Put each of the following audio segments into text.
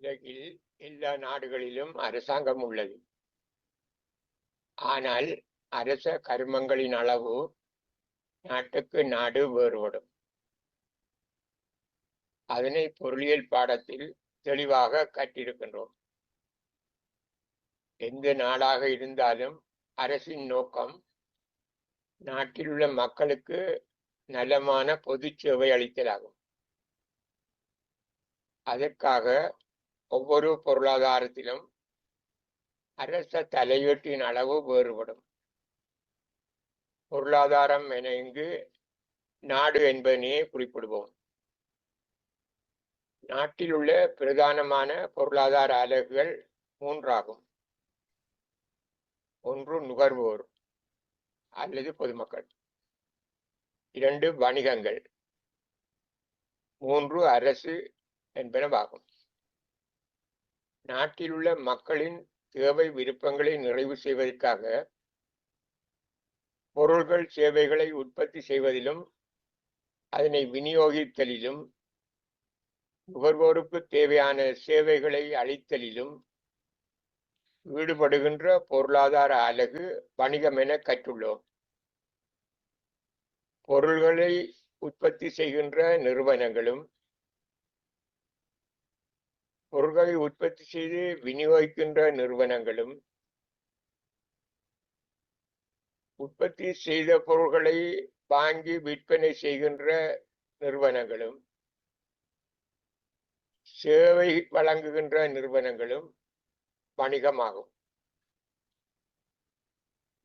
உலகில் எல்லா நாடுகளிலும் அரசாங்கம் உள்ளது. ஆனால் அரச கருமங்களின் அளவு நாட்டுக்கு நாடு வேறுபடும். அதனை பொருளியல் பாடத்தில் தெளிவாக கற்றிருக்கின்றோம். எந்த நாடாக இருந்தாலும் அரசின் நோக்கம் நாட்டில் உள்ள மக்களுக்கு நலமான பொது சேவை அளித்தலாகும். அதற்காக ஒவ்வொரு பொருளாதாரத்திலும் அரச தலையீட்டின் அளவு வேறுபடும். பொருளாதாரம் என இங்கு நாடு என்பதனையே குறிப்பிடுவோம். நாட்டில் உள்ள பிரதானமான பொருளாதார அலகுகள் மூன்றாகும். ஒன்று நுகர்வோர் அல்லது பொதுமக்கள். இரண்டு வணிகங்கள். மூன்று அரசு என்பனவாகும். நாட்டில் உள்ள மக்களின் தேவை விருப்பங்களை நிறைவு செய்வதற்காக பொருள்கள் சேவைகளை உற்பத்தி செய்வதிலும் அதனை விநியோகித்தலிலும் நுகர்வோருக்கு தேவையான சேவைகளை அளித்தலிலும் ஈடுபடுகின்ற பொருளாதார அலகு வணிகம் என கற்றுள்ளோம். பொருள்களை உற்பத்தி செய்கின்ற நிறுவனங்களும் பொருட்களை உற்பத்தி செய்து விநியோகிக்கின்ற நிறுவனங்களும் உற்பத்தி செய்த பொருட்களை வாங்கி விற்பனை செய்கின்ற நிறுவனங்களும் சேவை வழங்குகின்ற நிறுவனங்களும் வணிகமாகும்.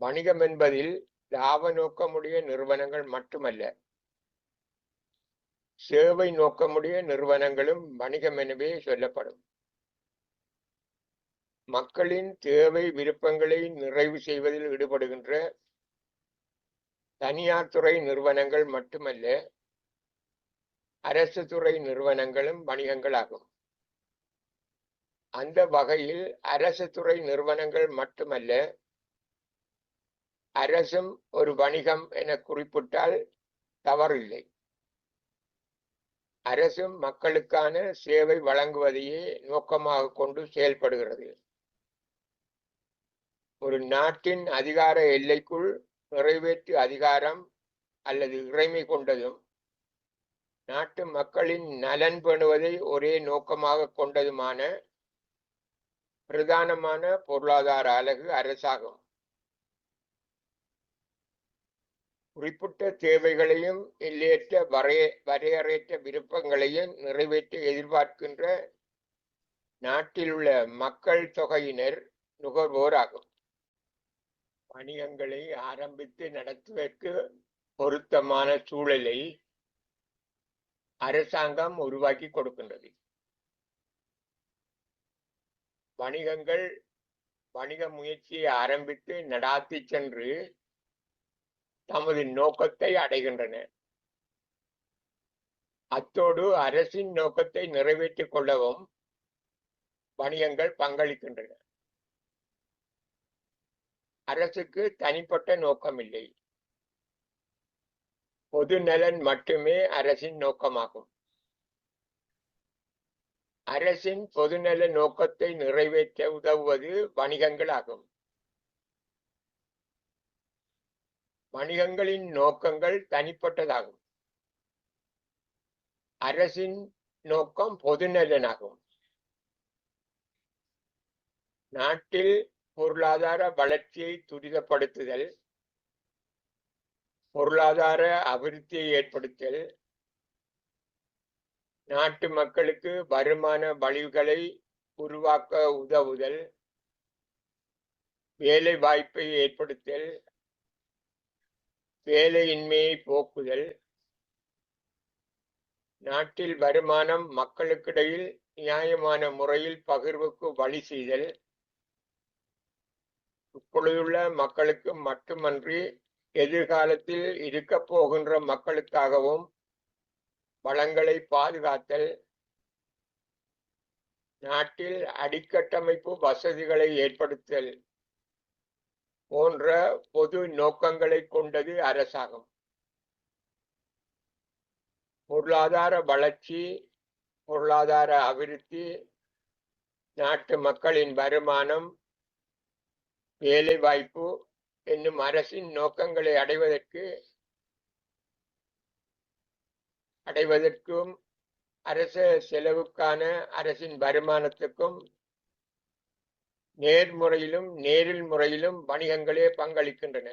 வணிகம் என்பதில் லாப நோக்கமுடைய நிறுவனங்கள் மட்டுமல்ல சேவை நோக்கமுடைய நிறுவனங்களும் வணிகம் எனவே சொல்லப்படும். மக்களின் தேவை விருப்பங்களை நிறைவு செய்வதில் ஈடுபடுகின்ற தனியார் துறை நிறுவனங்கள் மட்டுமல்ல அரசு துறை நிறுவனங்களும் வணிகங்களாகும். அந்த வகையில் அரசு துறை நிறுவனங்கள் மட்டுமல்ல அரசும் ஒரு வணிகம் என குறிப்பிட்டால் தவறில்லை. அரசும் மக்களுக்கான சேவை வழங்குவதையே நோக்கமாக கொண்டு செயல்படுகிறது. ஒரு நாட்டின் அதிகார எல்லைக்குள் நிறைவேற்று அதிகாரம் அல்லது இறைமை கொண்டதும் நாட்டு மக்களின் நலன் பேணுவதை ஒரே நோக்கமாக கொண்டதுமான பிரதானமான பொருளாதார அலகு அரசாகும். குறிப்பிட்ட தேவைகளையும் எல்லையற்ற வரைய வரையறையற்ற விருப்பங்களையும் நிறைவேற்ற எதிர்பார்க்கின்ற நாட்டில் உள்ள மக்கள் தொகையினர் நுகர்வோர் ஆகும் வணிகங்களை ஆரம்பித்து நடத்துவதற்கு பொருத்தமான சூழலை அரசாங்கம் உருவாக்கி கொடுக்கின்றது. வணிகங்கள் வணிக முயற்சியை ஆரம்பித்து நடாத்தி சென்று தமது நோக்கத்தை அடைகின்றன. அத்தோடு அரசின் நோக்கத்தை நிறைவேற்றிக் கொள்ளவும் வணிகங்கள் பங்களிக்கின்றன. அரசுக்கு தனிப்பட்ட நோக்கம் இல்லை பொது நலன் மட்டுமே அரசின் நோக்கமாகும். அரசின் பொதுநல நோக்கத்தை நிறைவேற்ற உதவுவது வணிகங்களாகும். வணிகங்களின் நோக்கங்கள் தனிப்பட்டதாகும். அரசின் நோக்கம் பொதுநலனாகும். நாட்டில் பொருளாதார வளர்ச்சியை துரிதப்படுத்துதல் பொருளாதார அபிவிருத்தியை ஏற்படுத்தல் நாட்டு மக்களுக்கு வருமான வழிவுகளை உருவாக்க உதவுதல் வேலை வாய்ப்பை ஏற்படுத்தல் வேலையின்மையை போக்குதல். நாட்டில் வருமானம் மக்களுக்கிடையில் நியாயமான முறையில் பகிர்வுக்கு வழி செய்தல். இப்பொழுதுள்ள மக்களுக்கு மட்டுமன்றி எதிர்காலத்தில் இருக்க போகின்ற மக்களுக்காகவும் வளங்களை பாதுகாத்தல். நாட்டில் அடிக்கட்டமைப்பு வசதிகளை ஏற்படுத்தல். போன்ற பொது நோக்கங்களை கொண்டது அரசாங்கம். பொருளாதார வளர்ச்சி பொருளாதார அபிவிருத்தி நாட்டு மக்களின் வருமானம் வேலை வாய்ப்பு என்னும் அரசின் நோக்கங்களை அடைவதற்கு அடைவதற்கும் அரச செலவுக்கான அரசின் வருமானத்துக்கும் நேர்முறையிலும் நேரில் முறையிலும் வணிகங்களே பங்களிக்கின்றன.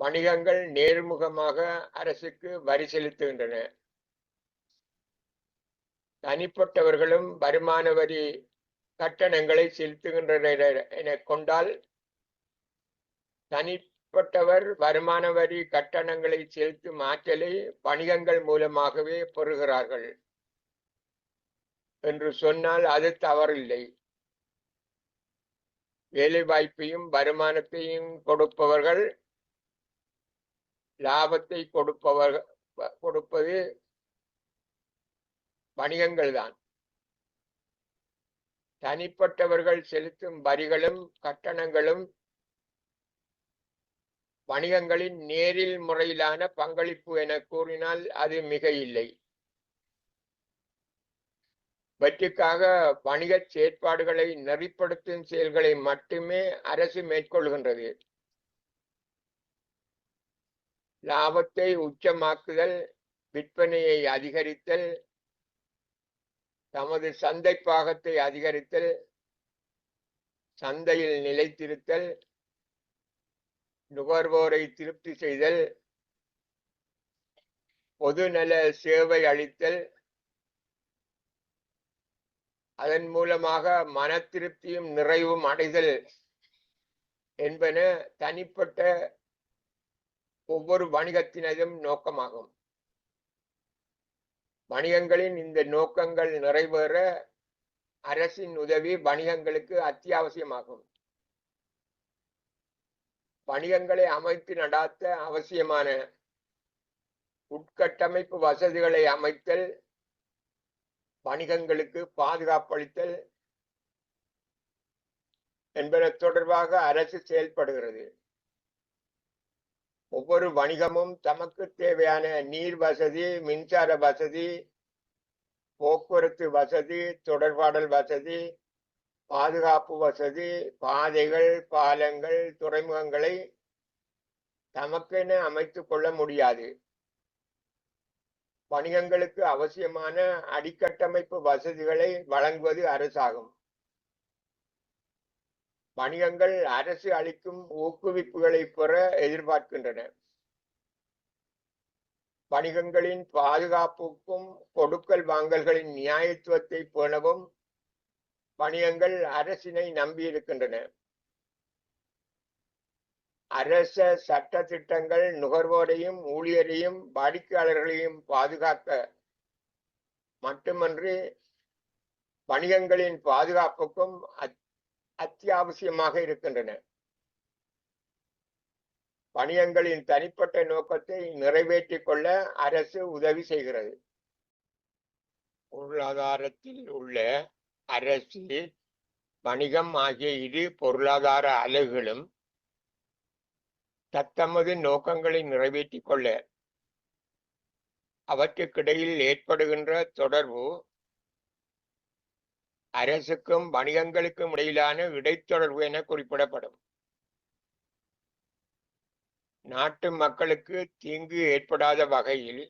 வணிகங்கள் நேர்முகமாக அரசுக்கு வரி செலுத்துகின்றன. தனிப்பட்டவர்களும் வருமான வரி கட்டணங்களை செலுத்துகின்றனர் என கொண்டால் தனிப்பட்டவர் வருமான வரி கட்டணங்களை செலுத்தும் ஆற்றலை வணிகங்கள் மூலமாகவே பெறுகிறார்கள். என்று சொன்னால் அது தவறில்லை. வேலை வாய்ப்பையும் வருமானத்தையும் கொடுப்பவர்கள் லாபத்தை கொடுப்பவர் கொடுப்பது வணிகங்கள் தான் தனிப்பட்டவர்கள் செலுத்தும் வரிகளும் கட்டணங்களும் வணிகங்களின் நேரில் முறையிலான பங்களிப்பு என கூறினால் அது மிக இல்லை வெற்றிக்காக வணிக செயற்பாடுகளை நெறிப்படுத்தும் செயல்களை மட்டுமே அரசு மேற்கொள்கின்றது. லாபத்தை உச்சமாக்குதல் விற்பனையை அதிகரித்தல் தமது சந்தை பாகத்தை அதிகரித்தல் சந்தையில் நிலைத்திருத்தல் நுகர்வோரை திருப்தி செய்தல் பொதுநல சேவை அளித்தல் அதன் மூலமாக மன திருப்தியும் நிறைவும் அடைதல் என்பன தனிப்பட்ட ஒவ்வொரு வணிகத்தினதும் நோக்கமாகும். வணிகங்களின் இந்த நோக்கங்கள் நிறைவேற அரசின் உதவி வணிகங்களுக்கு அத்தியாவசியமாகும். வணிகங்களை அமைத்து நடாத்த அவசியமான உட்கட்டமைப்பு வசதிகளை அமைத்தல் வணிகங்களுக்கு பாதுகாப்பளித்தல் என்பன தொடர்பாக அரசு செயல்படுகிறது. ஒவ்வொரு வணிகமும் தமக்கு தேவையான நீர் வசதி மின்சார வசதி போக்குவரத்து வசதி தொடர்பாடல் வசதி பாதுகாப்பு வசதி பாதைகள் பாலங்கள் துறைமுகங்களை தமக்கென அமைத்துக் கொள்ள முடியாது. வணிகங்களுக்கு அவசியமான அடிக்கட்டமைப்பு வசதிகளை வழங்குவது அரசாகும். வணிகங்கள் அரசு அளிக்கும் ஊக்குவிப்புகளை பெற எதிர்பார்க்கின்றன. வணிகங்களின் பாதுகாப்புக்கும் கொடுக்கல் வாங்கல்களின் நியாயத்துவத்தை பேணவும் வணிகங்கள் அரசினை நம்பியிருக்கின்றன. அரச சட்ட திட்டங்கள் நுகர்வோரையும் ஊழியரையும் வாடிக்கையாளர்களையும் பாதுகாக்க மட்டுமன்றி வணிகங்களின் பாதுகாப்புக்கும் அத்தியாவசியமாக இருக்கின்றன. வணிகங்களின் தனிப்பட்ட நோக்கத்தை நிறைவேற்றிக் கொள்ள அரசு உதவி செய்கிறது. பொருளாதாரத்தில் உள்ள அரசு வணிகம் ஆகிய இரு பொருளாதார அலகுகளும் தத்தமது நோக்கங்களை நிறைவேற்றிக் கொள்ள. அவற்றுக்கிடையில் ஏற்படுகின்ற தொடர்பு அரசுக்கும் வணிகங்களுக்கும் இடையிலான இடைத்தொடர்பு என குறிப்பிடப்படும். நாட்டு மக்களுக்கு தீங்கு ஏற்படாத வகையில்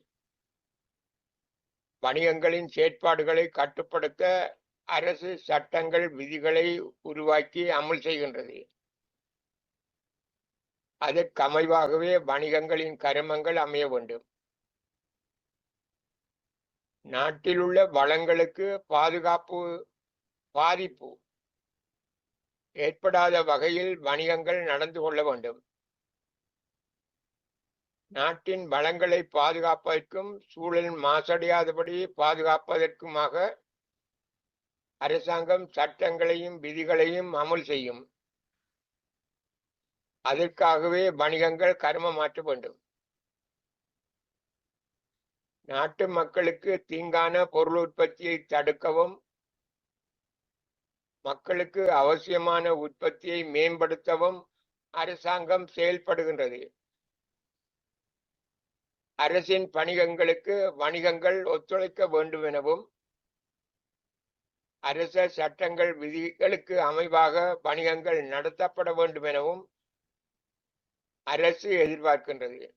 வணிகங்களின் செயற்பாடுகளை கட்டுப்படுத்த அரசு சட்டங்கள் விதிகளை உருவாக்கி அமல் செய்கின்றது. அதற்கமைவாகவே வணிகங்களின் கருமங்கள் அமைய வேண்டும். நாட்டில் உள்ள வளங்களுக்கு பாதுகாப்பு பாதிப்பு ஏற்படாத வகையில் வணிகங்கள் நடந்து கொள்ள வேண்டும். நாட்டின் வளங்களை பாதுகாப்பதற்கும் சூழல் மாசடையாதபடி பாதுகாப்பதற்குமாக அரசாங்கம் சட்டங்களையும் விதிகளையும் அமல் செய்யும். அதற்காகவே வணிகங்கள் கர்மமாற்ற வேண்டும். நாட்டு மக்களுக்கு தீங்கான பொருள் உற்பத்தியை தடுக்கவும் மக்களுக்கு அவசியமான உற்பத்தியை மேம்படுத்தவும் அரசாங்கம் செயல்படுகின்றது. அரசின் பணிகங்களுக்கு வணிகங்கள் ஒத்துழைக்க வேண்டும் எனவும் அரச சட்டங்கள் விதிகளுக்கு அமைவாக வணிகங்கள் நடத்தப்பட வேண்டும் எனவும் அரசு எதிர்பார்க்கின்றது.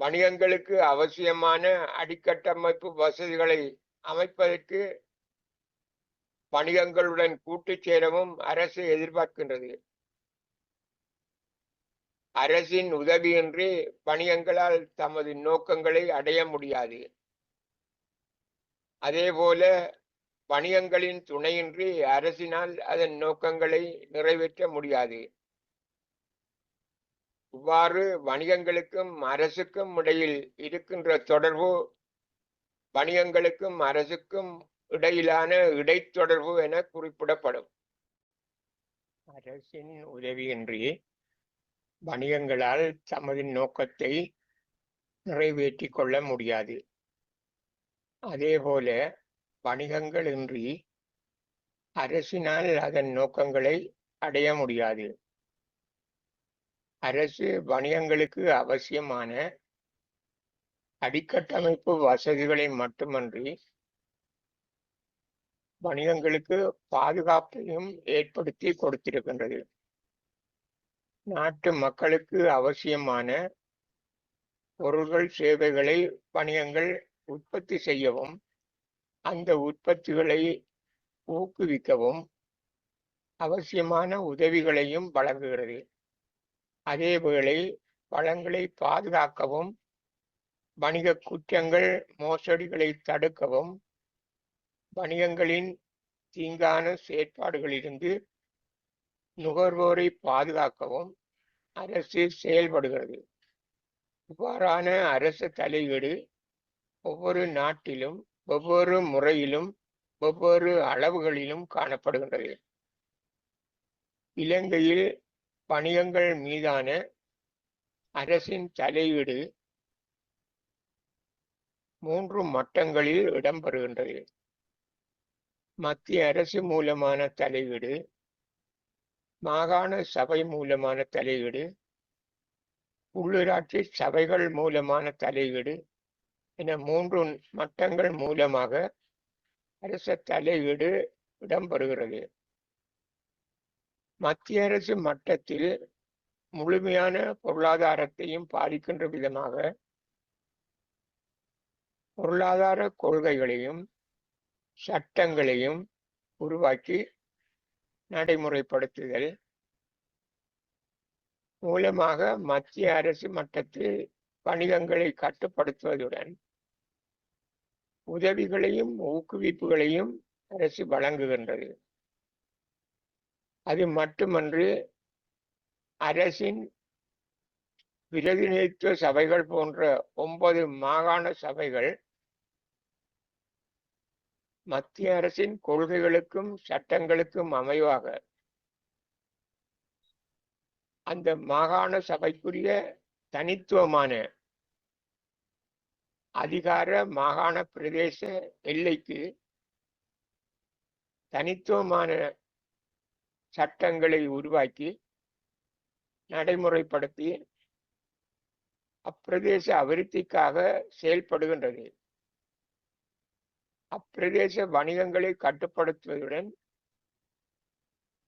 வணிகங்களுக்கு அவசியமான அடிக்கட்டமைப்பு வசதிகளை அமைப்பதற்கு வணிகங்களுடன் கூட்டு சேரவும் அரசு எதிர்பார்க்கின்றது. அரசின் உதவியின்றி வணிகங்களால் தமது நோக்கங்களை அடைய முடியாது. அதேபோல வணிகங்களின் துணையின்றி அரசினால் அதன் நோக்கங்களை நிறைவேற்ற முடியாது. இவ்வாறு வணிகங்களுக்கும் அரசுக்கும் இடையில் இருக்கின்ற தொடர்பு வணிகங்களுக்கும் அரசுக்கும் இடையிலான இடைத்தொடர்பு என குறிப்பிடப்படும். அரசின் உதவியின்றி வணிகங்களால் தமது நோக்கத்தை நிறைவேற்றிக் கொள்ள முடியாது. அதேபோல வணிகங்கள் இன்றி அரசினால் அதன் நோக்கங்களை அடைய முடியாது. அரசு வணிகங்களுக்கு அவசியமான அடிக்கட்டமைப்பு வசதிகளை மட்டுமன்றி வணிகங்களுக்கு பாதுகாப்பையும் ஏற்படுத்தி கொடுத்திருக்கின்றது. நாட்டு மக்களுக்கு அவசியமான பொருள்கள் சேவைகளை வணிகங்கள் உற்பத்தி செய்யவும் அந்த உற்பத்திகளை ஊக்குவிக்கவும் அவசியமான உதவிகளையும் வழங்குகிறது. அதேவேளை வளங்களை பாதுகாக்கவும் வணிக குற்றங்கள் மோசடிகளை தடுக்கவும் வணிகங்களின் தீங்கான செயற்பாடுகளிலிருந்து நுகர்வோரை பாதுகாக்கவும் அரசு செயல்படுகிறது. இவ்வாறான அரசு தலையீடு ஒவ்வொரு நாட்டிலும் ஒவ்வொரு முறையிலும் ஒவ்வொரு அளவுகளிலும் காணப்படுகின்றது. இலங்கையில் பணியங்கள் மீதான அரசின் தலையீடு மூன்று மட்டங்களில் இடம்பெறுகின்றது. மத்திய அரசு மூலமான தலையீடு மாகாண சபை மூலமான தலையீடு உள்ளூராட்சி சபைகள் மூலமான தலையீடு என மூன்று மட்டங்கள் மூலமாக அரச தலையீடு இடம்பெறுகிறது. மத்திய அரசு மட்டத்தில் முழுமையான பொருளாதாரத்தையும் பாதிக்கின்ற விதமாக பொருளாதார கொள்கைகளையும் சட்டங்களையும் உருவாக்கி நடைமுறைப்படுத்துதல் மூலமாக மத்திய அரசு மட்டத்தில் வணிகங்களை கட்டுப்படுத்துவதுடன் உதவிகளையும் ஊக்குவிப்புகளையும் அரசு வழங்குகின்றது. அது மட்டுமன்று அரசின் பிரதிநிதித்துவ சபைகள் போன்ற ஒன்பது மாகாண சபைகள் மத்திய அரசின் கொள்கைகளுக்கும் சட்டங்களுக்கும் அமைவாக அந்த மாகாண சபைக்குரிய தனித்துவமான அதிகார மாகாண பிரதேச எல்லைக்கு தனித்துவமான சட்டங்களை உருவாக்கி நடைமுறைப்படுத்தி அப்பிரதேச அபிவிருத்திக்காக செயல்படுகின்றது. அப்பிரதேச வணிகங்களை கட்டுப்படுத்துவதுடன்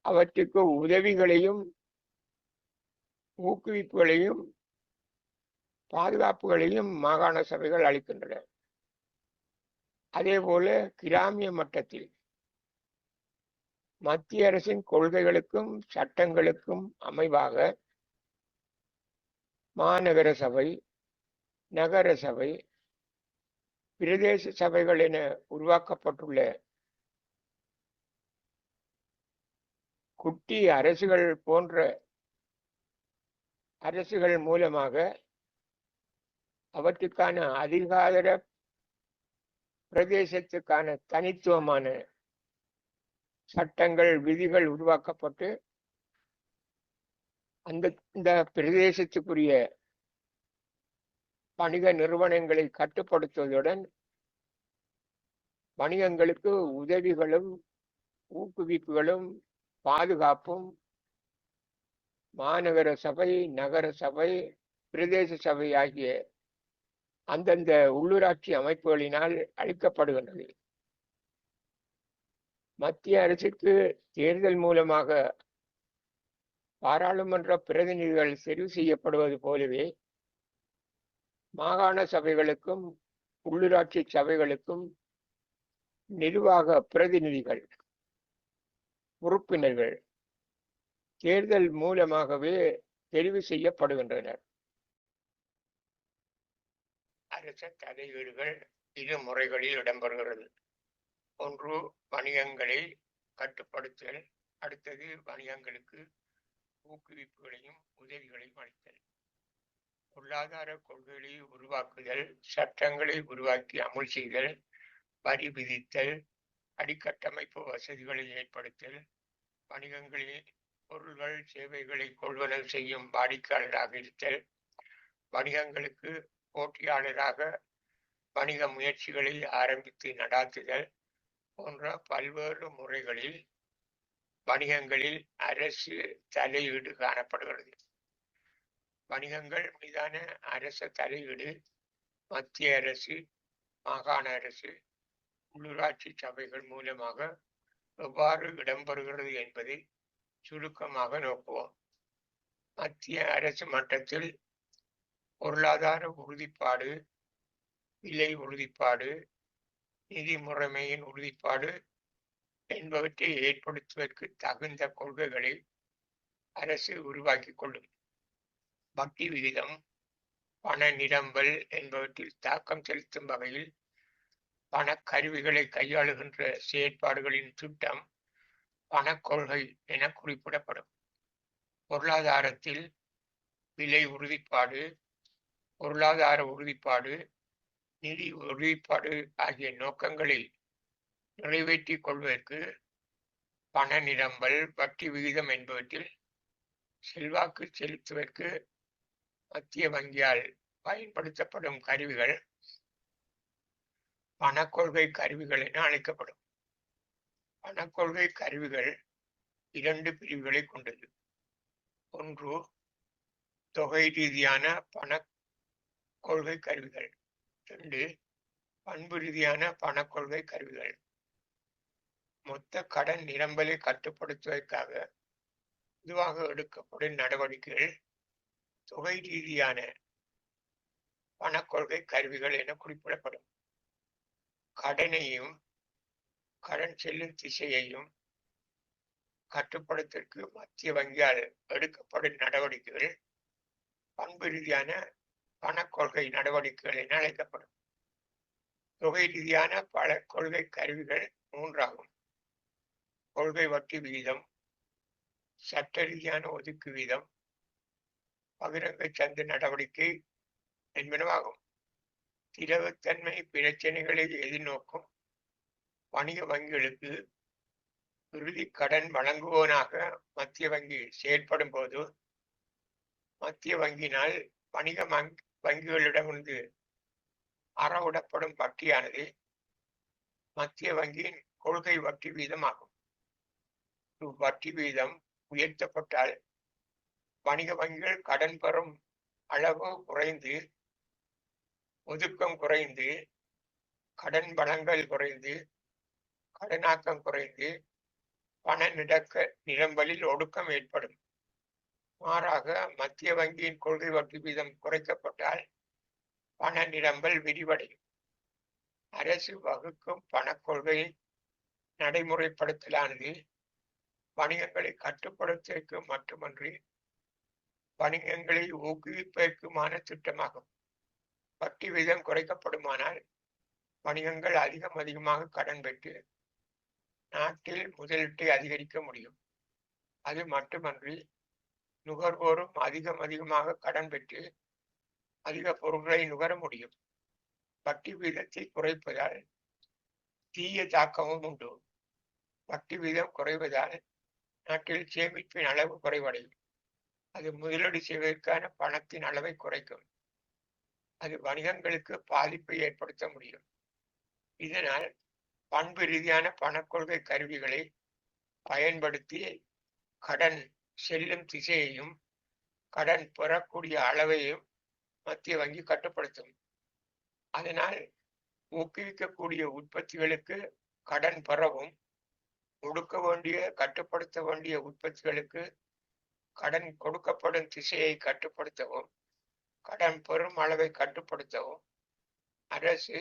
அவற்றுக்கு உதவிகளையும் ஊக்குவிப்புகளையும் பாதுகாப்புகளையும் மாகாண சபைகள் அளிக்கின்றன. அதே போல கிராமிய மட்டத்தில் மத்திய அரசின் கொள்கைகளுக்கும் சட்டங்களுக்கும் அமைவாக மாநகர சபை நகர சபை பிரதேச சபைகள் என உருவாக்கப்பட்டுள்ள குட்டி அரசுகள் போன்ற அரசுகள் மூலமாக அவற்றுக்கான அதிகார பிரதேசத்துக்கான தனித்துவமான சட்டங்கள் விதிகள் உருவாக்கப்பட்டு அந்த இந்த பிரதேசத்துக்குரிய வணிக நிறுவனங்களை கட்டுப்படுத்துவதுடன் வணிகங்களுக்கு உதவிகளும் ஊக்குவிப்புகளும் பாதுகாப்பும் மாநகர சபை நகர சபை பிரதேச சபை ஆகிய அந்தந்த உள்ளூராட்சி அமைப்புகளினால் அளிக்கப்படுகின்றது. மத்திய அரசுக்கு தேர்தல் மூலமாக பாராளுமன்ற பிரதிநிதிகள் தெரிவு செய்யப்படுவது போலவே மாகாண சபைகளுக்கும் உள்ளூராட்சி சபைகளுக்கும் நிர்வாக பிரதிநிதிகள் உறுப்பினர்கள் தேர்தல் மூலமாகவே தெரிவு செய்யப்படுகின்றனர். அரச தலையீடுகள் இரு முறைகளில் இடம்பெறுகிறது. ஒன்று வணிகங்களை கட்டுப்படுத்தல் அடுத்தது வணிகங்களுக்கு ஊக்குவிப்புகளையும் உதவிகளையும் அளித்தல். பொருளாதார கொள்கைகளை உருவாக்குதல் சட்டங்களை உருவாக்கி அமுல் செய்தல் வரி விதித்தல் அடிக்கட்டமைப்பு வசதிகளை ஏற்படுத்தல் வணிகங்களில் பொருள்கள் சேவைகளை கொள்வனவு செய்யும் வாடிக்கையாளராக இருத்தல் வணிகங்களுக்கு போட்டியாளராக வணிக முயற்சிகளை ஆரம்பித்து நடாத்துதல் போன்ற பல்வேறு முறைகளில் வணிகங்களில் அரசு தலையீடு காணப்படுகிறது. வணிகங்கள் மீதான அரச தலையீடு மத்திய அரசு மாகாண அரசு உள்ளூராட்சி சபைகள் மூலமாக எவ்வாறு இடம்பெறுகிறது என்பதை சுருக்கமாக நோக்குவோம். மத்திய அரசு மட்டத்தில் பொருளாதார உறுதிப்பாடு விலை உறுதிப்பாடு நிதி முறைமையின் உறுதிப்பாடு என்பவற்றை ஏற்படுத்துவதற்கு தகுந்த கொள்கைகளை அரசு உருவாக்கி கொள்ளும். வட்டி விகிதம் பண நிரம்பல் என்பவற்றில் தாக்கம் செலுத்தும் வகையில் பணக்கருவிகளை கையாளுகின்ற செயற்பாடுகளின் திட்டம் பணக்கொள்கை என குறிப்பிடப்படும். பொருளாதாரத்தில் விலை உறுதிப்பாடு பொருளாதார உறுதிப்பாடு நிதி உறுதிப்பாடு ஆகிய நோக்கங்களில் நிறைவேற்றிக் கொள்வதற்கு பண நிரம்பல் வட்டி விகிதம் என்பவற்றில் செல்வாக்கு செலுத்துவதற்கு மத்திய வங்கியால் பயன்படுத்தப்படும் கருவிகள் பணக்கொள்கை கருவிகள் என அழைக்கப்படும். பணக்கொள்கை கருவிகள் இரண்டு பிரிவுகளை கொண்டது. ஒன்று தொகை ரீதியான பண கொள்கை கருவிகள். ரெண்டு பண்பு ரீதியான பணக்கொள்கை கருவிகள். மொத்த கடன் நிரம்பலை கட்டுப்படுத்துவதற்காக பொதுவாக எடுக்கப்படும் நடவடிக்கைகள் தொகை ரீதியான பணக்கொள்கை கருவிகள் என குறிப்பிடப்படும். கடனையும் கடன் செல்லும் திசையையும் கட்டுப்படுத்திற்கு மத்திய வங்கியால் எடுக்கப்படும் நடவடிக்கைகள் பண்பு ரீதியான பணக்கொள்கை நடவடிக்கைகள் என அழைக்கப்படும். தொகை ரீதியான பல கொள்கை கருவிகள் மூன்றாகும். கொள்கை வட்டி விகிதம் சட்ட ரீதியான ஒதுக்கு வீதம் பகிரங்க சந்தை நடவடிக்கை என்பனவாகும். திரவத்தன்மை பிரச்சனைகளை எதிர்நோக்கும் வணிக வங்கிகளுக்கு இறுதி கடன் வழங்குவோனாக மத்திய வங்கி செயல்படும் போது மத்திய வங்கியினால் வணிக வங்கிகளிடமிருந்து அறவிடப்படும் வட்டியானது மத்திய வங்கியின் கொள்கை வட்டி வீதம் ஆகும் வட்டி வீதம் உயர்த்தப்பட்டால் வணிக வங்கிகள் கடன் பெறும் அளவு குறைந்து ஒதுக்கம் குறைந்து கடன் வளங்கள் குறைந்து கடனாக்கம் குறைந்து பண நிடக்க நிரம்பலில் ஒடுக்கம் ஏற்படும். மாறாக மத்திய வங்கியின் கொள்கை வட்டி வீதம் குறைக்கப்பட்டால் பண நிரம்பல் விரிவடையும். அரசு வகுக்கும் பணக்கொள்கை நடைமுறைப்படுத்தலானது வணிகங்களை கட்டுப்படுத்துவதற்கு மட்டுமன்றி வணிகங்களை ஊக்குவிப்பதற்குமான திட்டமாகும். வட்டி வீதம் குறைக்கப்படுமானால் வணிகங்கள் அதிகம் அதிகமாக கடன் பெற்று நாட்டில் முதலீட்டை அதிகரிக்க முடியும். அது மட்டுமன்றி நுகர்வோரும் அதிகம் அதிகமாக கடன் பெற்று அதிக பொருட்களை நுகர முடியும். வட்டி வீதத்தை குறைப்பதால் தீய தாக்கமும் உண்டு. வட்டி வீதம் குறைவதால் நாட்டில் சேமிப்பின் அளவு குறைவடையும். அது முதலீடு செய்வதற்கான பணத்தின் அளவை குறைக்கும். அது வணிகங்களுக்கு பாதிப்பை ஏற்படுத்த முடியும். இதனால் பண்பு ரீதியான பணக்கொள்கை கருவிகளை பயன்படுத்தி கடன் செல்லும் திசையையும் கடன் பெறக்கூடிய அளவையும் மத்திய வங்கி கட்டுப்படுத்தும். அதனால் ஊக்குவிக்கக்கூடிய உற்பத்திகளுக்கு கடன் பெறவும் ஒடுக்க வேண்டிய கட்டுப்படுத்த வேண்டிய உற்பத்திகளுக்கு கடன் கொடுக்கப்படும் திசையை கட்டுப்படுத்தவும் கடன் பெறும் அளவை கட்டுப்படுத்தவும் அரசு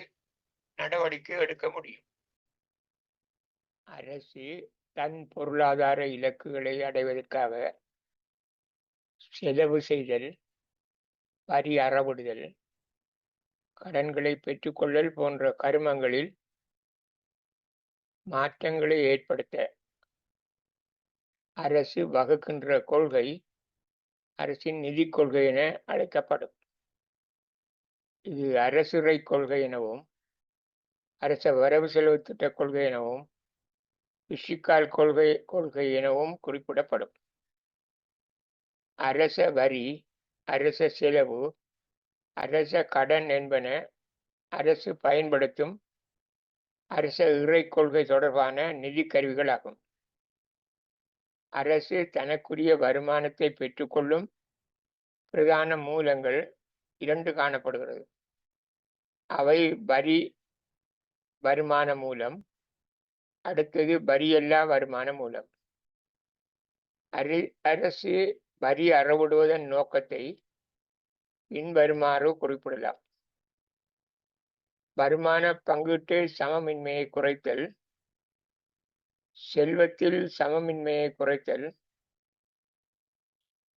நடவடிக்கை எடுக்க முடியும். அரசு தன் பொருளாதார இலக்குகளை அடைவதற்காக செலவு செய்தல் வரி அறவிடுதல் கடன்களை பெற்றுக்கொள்ளல் போன்ற கருமங்களில் மாற்றங்களை ஏற்படுத்த அரசு வகுக்கின்ற கொள்கை அரசின் நிதி கொள்கை என அழைக்கப்படும். இது அரசுரை கொள்கை எனவும் அரச வரவு செலவு திட்ட கொள்கை எனவும் பிஷிக்கால் கொள்கை கொள்கை எனவும் குறிப்பிடப்படும். அரச வரி அரச செலவு அரச கடன் என்பன அரசு பயன்படுத்தும் அரச இறை கொள்கை தொடர்பான நிதி கருவிகளாகும். அரசு தனக்குரிய வருமானத்தை பெற்றுக்கொள்ளும் பிரதான மூலங்கள் இரண்டு காணப்படுகிறது. அவை வரி வருமான மூலம் அடுத்தது வரியல்லா வருமான மூலம். அரி அரசு வரி அறவிடுவதன் நோக்கத்தை பின்வருமாறு குறிப்பிடலாம். வருமான பங்கீட்டு சமமின்மையை குறைத்தல். செல்வத்தில் சமமின்மையை குறைத்தல்.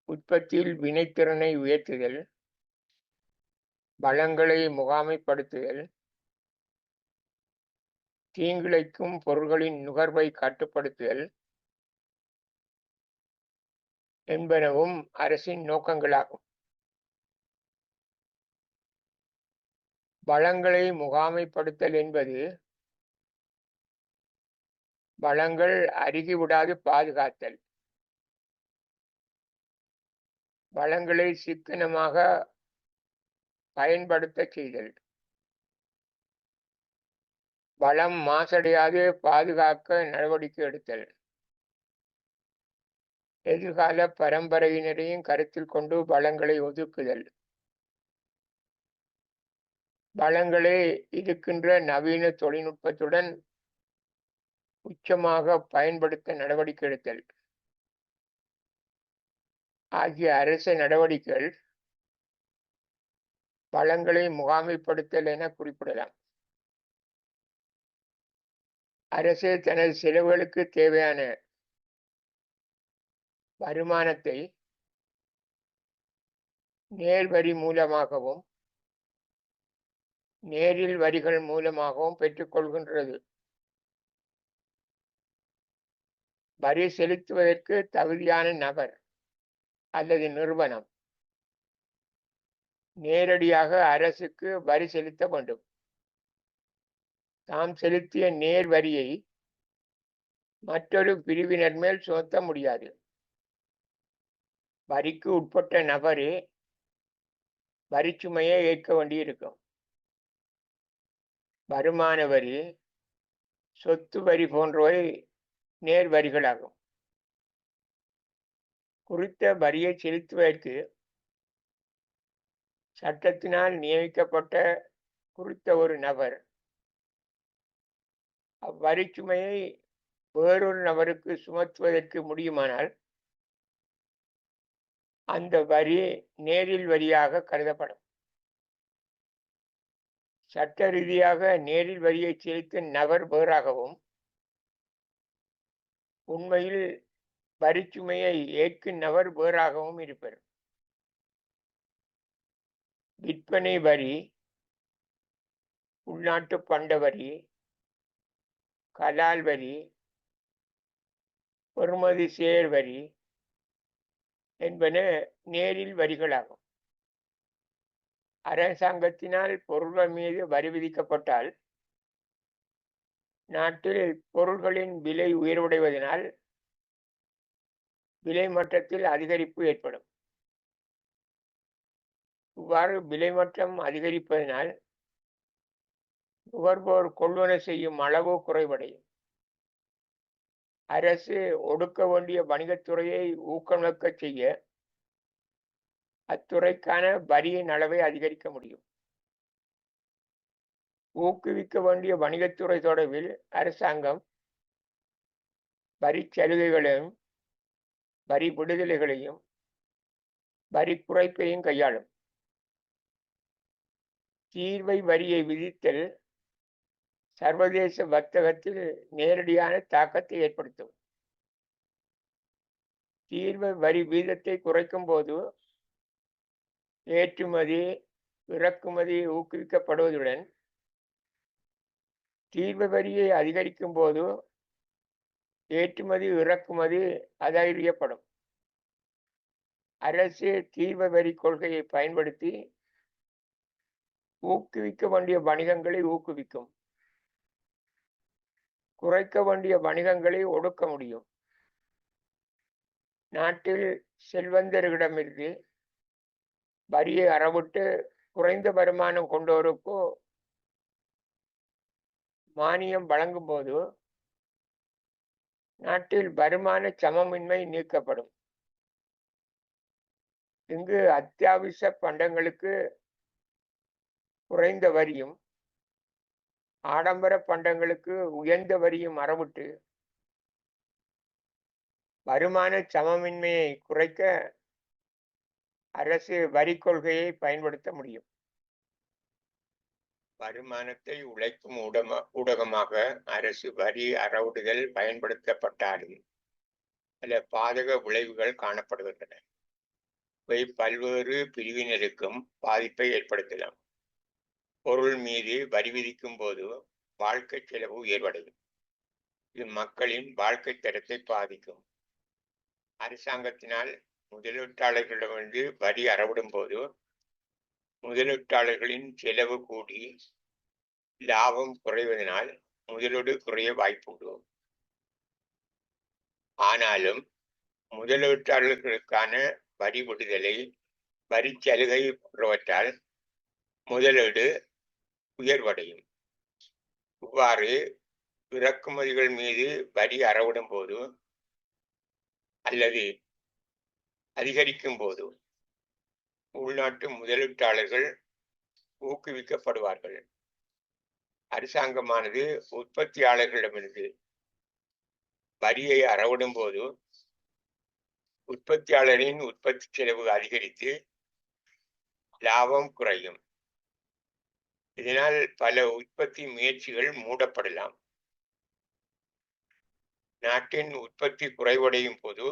உற்பத்தியில் வினைத்திறனை உயர்த்துதல். வளங்களை முகாமைப்படுத்துதல். தீங்கிழைக்கும் பொருள்களின் நுகர்வை கட்டுப்படுத்துதல் என்பனவும் அரசின் நோக்கங்களாகும். வளங்களை முகாமைப்படுத்தல் என்பது வளங்கள் அருகிவிடாது பாதுகாத்தல். வளங்களை சிக்கனமாக பயன்படுத்த செய்தல். வளம் மாசடையாது பாதுகாக்க நடவடிக்கை எடுத்தல். எதிர்கால பரம்பரையினரையும் கருத்தில் கொண்டு வளங்களை ஒதுக்குதல். வளங்களை இருக்கின்ற நவீன தொழில்நுட்பத்துடன் உச்சமாக பயன்படுத்த நடவடிக்கை எடுத்தல். ஆகிய அரச நடவடிக்கைகள் வளங்களை முகாமைப்படுத்தல் என குறிப்பிடலாம். அரசு தனது செலவுகளுக்கு தேவையான வருமானத்தை நேர் வரி மூலமாகவும் நேரில் வரிகள் மூலமாகவும் பெற்றுக்கொள்கின்றது வரி செலுத்துவதற்கு தகுதியான நபர் அல்லது நிறுவனம் நேரடியாக அரசுக்கு வரி செலுத்த வேண்டும். தாம் செலுத்திய நேர் வரியை மற்றொரு பிரிவினர் மேல் சுமத்த முடியாது. வரிக்கு உட்பட்ட நபரே வரிச்சுமையை ஏற்க வேண்டியிருக்கும். வருமான வரி சொத்து வரி போன்றவை நேர் வரிகளாகும் குறித்த வரியை செலுத்துவதற்கு சட்டத்தினால் நியமிக்கப்பட்ட குறித்த ஒரு நபர் அவ்வரிச்சுமையை வேறொரு நபருக்கு சுமத்துவதற்கு முடியுமானால் அந்த வரி நேரில் வரியாக கருதப்படும். சட்ட ரீதியாக நேரில் வரியை செலுத்தும் நபர் வேறாகவும் உண்மையில் வரிச்சுமையை ஏற்கும் நபர் வேறாகவும் இருப்பர். விற்பனை வரி உள்நாட்டு பண்ட வரி கலால் வரி பொறுமதி சேர் வரி என்பன நேரில் வரிகளாகும். அரசாங்கத்தினால் பொருள்கள் மீது வரி விதிக்கப்பட்டால் நாட்டில் பொருள்களின் விலை உயர்வடைவதனால் விலை மட்டத்தில் அதிகரிப்பு ஏற்படும். இவ்வாறு விலை மட்டம் அதிகரிப்பதனால் நுகர்வோர் கொள்வன செய்யும் அளவு குறைவடையும். அரசு ஒடுக்க வேண்டிய வணிகத்துறையை ஊக்கமிழக்க செய்ய அத்துறைக்கான வரியின் அளவை அதிகரிக்க முடியும். ஊக்குவிக்க வேண்டிய வணிகத்துறை தொடர்பில் அரசாங்கம் வரி சலுகைகளையும் வரி விடுதலைகளையும் வரி குறைப்பையும் கையாளும். தீர்வை வரியை விதித்தல் சர்வதேச வர்த்தகத்தில் நேரடியான தாக்கத்தை ஏற்படுத்தும். தீர்வு வரி வீதத்தை குறைக்கும் போது ஏற்றுமதி இறக்குமதி ஊக்குவிக்கப்படுவதுடன் தீர்வு வரியை அதிகரிக்கும் போது ஏற்றுமதி இறக்குமதி அதிகரிக்கப்படும் அரசு தீர்வு வரி கொள்கையை பயன்படுத்தி ஊக்குவிக்க வேண்டிய வணிகங்களை ஊக்குவிக்கும். குறைக்க வேண்டிய வணிகங்களை ஒடுக்க முடியும். நாட்டில் செல்வந்தர்களிடமிருந்து வரியை அறவிட்டு குறைந்த வருமானம் கொண்டோருக்கோ மானியம் வழங்கும் போது நாட்டில் வருமான சமமின்மை நீக்கப்படும். இங்கு அத்தியாவசிய பண்டங்களுக்கு குறைந்த வரியும் ஆடம்பர பண்டங்களுக்கு உயர்ந்த வரியும் அறவிட்டு வருமான சமமின்மையை குறைக்க அரசு வரி கொள்கையை பயன்படுத்த முடியும். வருமானத்தை உழைக்கும் ஊடக ஊடகமாக அரசு வரி அறவுடுதல் பயன்படுத்தப்பட்டாலும் பல பாதக விளைவுகள் காணப்படுகின்றன. இவை பல்வேறு பிரிவினருக்கும் பாதிப்பை ஏற்படுத்தலாம். பொருள் மீது வரி விதிக்கும் போது வாழ்க்கை செலவு உயர்வடையும் இது மக்களின் வாழ்க்கை தரத்தை பாதிக்கும். அரசாங்கத்தினால் முதலீட்டாளர்களிடமிருந்து வரி அறவிடும் போது முதலீட்டாளர்களின் செலவு கூடி லாபம் குறைவதனால் முதலீடு குறைய வாய்ப்புண்டு ஆனாலும் முதலீட்டாளர்களுக்கான வரி விடுதலை வரி சலுகை போன்றவற்றால் முதலீடு உயர்வடையும். இவ்வாறு இறக்குமதிகள் மீது வரி அறவிடும் போது அல்லது அதிகரிக்கும் போது உள்நாட்டு முதலீட்டாளர்கள் ஊக்குவிக்கப்படுவார்கள். அரசாங்கமானது உற்பத்தியாளர்களிடமிருந்து வரியை அறவிடும் போது உற்பத்தியாளரின் உற்பத்தி செலவு அதிகரித்து லாபம் குறையும். இதனால் பல உற்பத்தி முயற்சிகள் மூடப்படலாம். நாட்டின் உற்பத்தி குறைவடையும் போது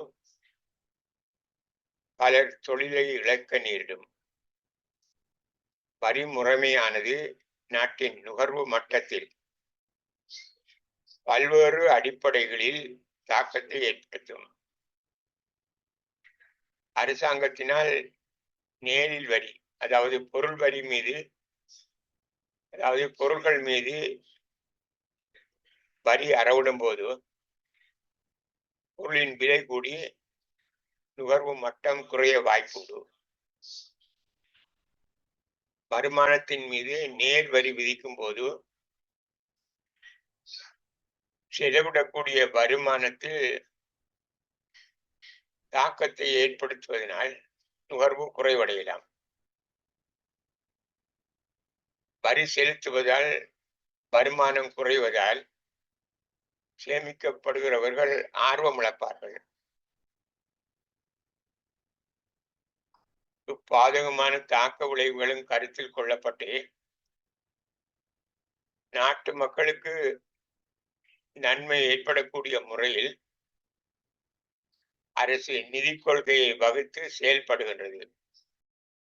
பலர் தொழிலை இழக்க நேரிடும். வரி முறைமையானது நாட்டின் நுகர்வு மட்டத்தில் பல்வேறு அடிப்படைகளில் தாக்கத்தை ஏற்படுத்தும். அரசாங்கத்தினால் நேரில் வரி அதாவது பொருள் வரி மீது அதாவது பொருள்கள் மீது வரி அறவிடும் போது பொருளின் விலை கூடி நுகர்வு மட்டம் குறைய வாய்ப்புண்டு. வருமானத்தின் மீது நேர் வரி விதிக்கும் போது செலவிடக்கூடிய வருமானத்தில் தாக்கத்தை ஏற்படுத்துவதனால் நுகர்வு குறைவடையலாம். வரி செலுத்துவதால் வருமானம் குறைவதால் சேமிக்கப்படுகிறவர்கள் ஆர்வம் இழப்பார்கள் பாதகமான தாக்க விளைவுகளும் கருத்தில் கொள்ளப்பட்டு நாட்டு மக்களுக்கு நன்மை ஏற்படக்கூடிய முறையில் அரசு நிதி கொள்கையை வகுத்து செயல்படுகின்றது.